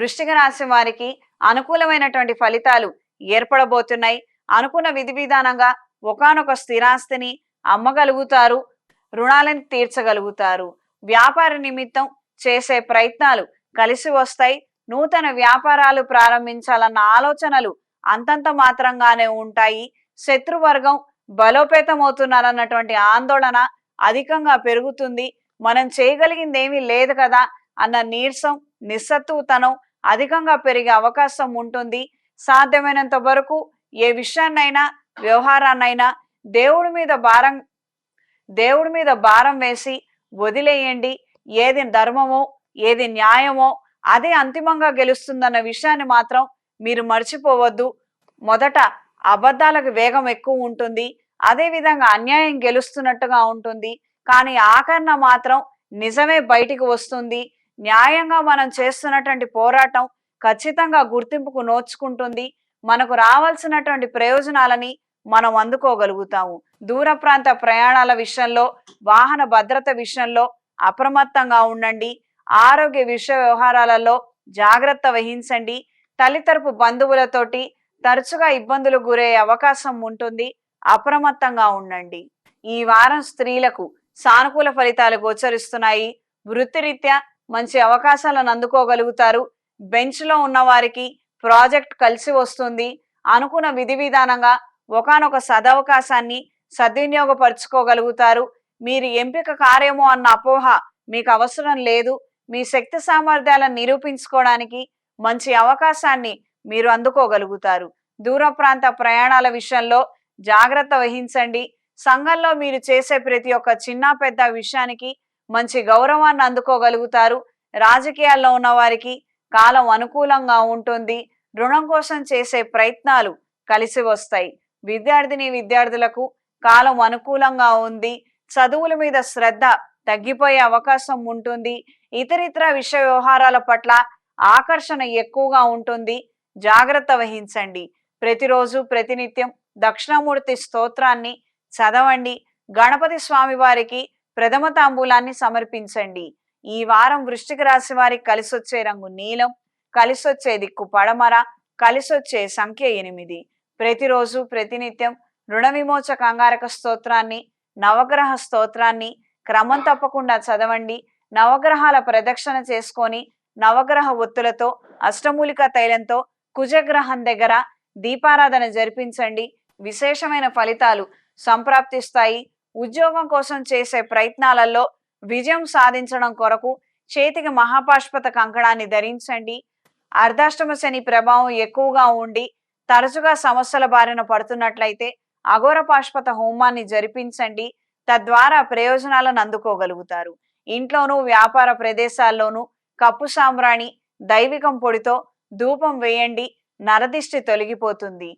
వృష్టిక రాశి వారికి అనుకూలమైనటువంటి ఫలితాలు ఏర్పడబోతున్నాయి. అనుకున్న విధి విధానంగా ఒకానొక స్థిరాస్తిని అమ్మగలుగుతారు రుణాలను తీర్చగలుగుతారు. వ్యాపార నిమిత్తం చేసే ప్రయత్నాలు కలిసి వస్తాయి. నూతన వ్యాపారాలు ప్రారంభించాలన్న ఆలోచనలు అంతంత మాత్రంగానే ఉంటాయి. శత్రువర్గం బలోపేతమవుతున్నారన్నటువంటి ఆందోళన అధికంగా పెరుగుతుంది. మనం చేయగలిగింది ఏమీ లేదు కదా అన్న నీరసం నిస్సత్తుతనం అధికంగా పెరిగే అవకాశం ఉంటుంది. సాధ్యమైనంత వరకు ఏ విషయాన్నైనా వ్యవహారాన్నైనా దేవుడి మీద భారం దేవుడి మీద భారం వేసి వదిలేయండి. ఏది ధర్మమో ఏది న్యాయమో అదే అంతిమంగా గెలుస్తుందన్న విషయాన్ని మాత్రం మీరు మర్చిపోవద్దు. మొదట అబద్ధాలకు వేగం ఎక్కువ ఉంటుంది. అదే విధంగా అన్యాయం గెలుస్తున్నట్టుగా ఉంటుంది. కానీ ఆఖరణ మాత్రం నిజమే బయటికి వస్తుంది. న్యాయంగా మనం చేస్తున్నటువంటి పోరాటం ఖచ్చితంగా గుర్తింపుకు నోచుకుంటుంది. మనకు రావాల్సినటువంటి ప్రయోజనాలని మనం అందుకోగలుగుతాము. దూర ప్రాంత ప్రయాణాల విషయంలో వాహన భద్రత విషయంలో అప్రమత్తంగా ఉండండి. ఆరోగ్య విషయ వ్యవహారాలలో జాగ్రత్త వహించండి. తల్లితరపు బంధువులతోటి తరచుగా ఇబ్బందులు గురయ్యే అవకాశం ఉంటుంది. అప్రమత్తంగా ఉండండి. ఈ వారం స్త్రీలకు సానుకూల ఫలితాలు గోచరిస్తున్నాయి. వృత్తిరీత్యా మంచి అవకాశాలను అందుకోగలుగుతారు. బెంచ్లో ఉన్న వారికి ప్రాజెక్ట్ కలిసి వస్తుంది. అనుకున్న విధి విధానంగా ఒకనొక సదవకాశాన్ని సద్వినియోగపరుచుకోగలుగుతారు. మీరు ఎంపిక కార్యము అన్న అపోహ మీకు అవసరం లేదు. మీ శక్తి సామర్థ్యాలను నిరూపించుకోవడానికి మంచి అవకాశాన్ని మీరు అందుకోగలుగుతారు. దూర ప్రాంత ప్రయాణాల విషయంలో జాగ్రత్త వహించండి. సంఘంలో మీరు చేసే ప్రతి ఒక్క చిన్న పెద్ద విషయానికి మంచి గౌరవాన్ని అందుకోగలుగుతారు. రాజకీయాల్లో ఉన్న వారికి కాలం అనుకూలంగా ఉంటుంది. రుణం కోసం చేసే ప్రయత్నాలు కలిసి వస్తాయి. విద్యార్థిని విద్యార్థులకు కాలం అనుకూలంగా ఉంది. చదువుల మీద శ్రద్ధ తగ్గిపోయే అవకాశం ఉంటుంది. ఇతరితర విషయ వ్యవహారాల పట్ల ఆకర్షణ ఎక్కువగా ఉంటుంది. జాగ్రత్త వహించండి. ప్రతిరోజు ప్రతినిత్యం దక్షిణామూర్తి స్తోత్రాన్ని చదవండి. గణపతి స్వామి వారికి ప్రథమ తాంబూలాన్ని సమర్పించండి. ఈ వారం వృష్టిక రాశి వారికి కలిసొచ్చే రంగు నీలం కలిసొచ్చే దిక్కు పడమర కలిసొచ్చే సంఖ్య ఎనిమిది. ప్రతిరోజు ప్రతినిత్యం రుణ విమోచక అంగారక స్తోత్రాన్ని నవగ్రహ స్తోత్రాన్ని క్రమం తప్పకుండా చదవండి. నవగ్రహాల ప్రదక్షిణ చేసుకొని నవగ్రహ ఒత్తులతో అష్టమూలిక తైలంతో కుజగ్రహం దగ్గర దీపారాధన జరిపించండి. విశేషమైన ఫలితాలు సంప్రాప్తిస్తాయి. ఉద్యోగం కోసం చేసే ప్రయత్నాలలో విజయం సాధించడం కొరకు చేతికి మహాపాష్పత కంకణాన్ని ధరించండి. అర్ధాష్టమ శని ప్రభావం ఎక్కువగా ఉండి తరచుగా సమస్యల బారిన పడుతున్నట్లయితే అఘోరపాష్పత హోమాన్ని జరిపించండి. తద్వారా ప్రయోజనాలను అందుకోగలుగుతారు. ఇంట్లోనూ వ్యాపార ప్రదేశాల్లోనూ కప్పు సాంబ్రాణి దైవికం పొడితో ధూపం వేయండి. నరదిష్టి తొలగిపోతుంది.